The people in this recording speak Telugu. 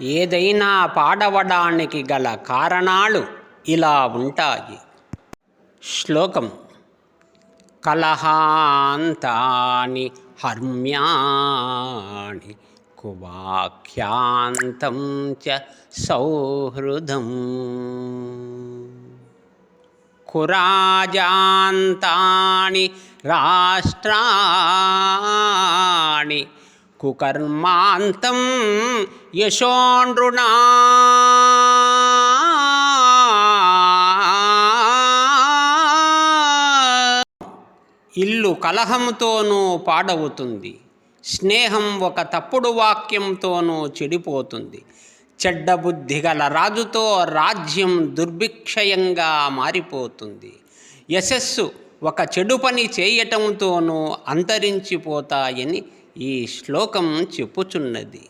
ఏదైనా పాడవడానికి గల కారణాలు ఇలా ఉంటాయి. శ్లోకం కలహాంతాని హర్మ్యాణి కువాఖ్యాంతం చ సౌహృదం. కురాజాంతాని రాష్ట్రాణి కుకర్మాంతం యశోనృణా ఇల్లు కలహంతోనూ పాడవుతుంది స్నేహం ఒక తప్పుడు వాక్యంతోనూ చెడిపోతుంది చెడ్డ బుద్ధి గల రాజుతో రాజ్యం దుర్భిక్షయంగా మారిపోతుంది. యశస్సు ఒక చెడు పని చేయటంతోనూ అంతరించిపోతాయని ఈ శ్లోకం చెప్పుచున్నది.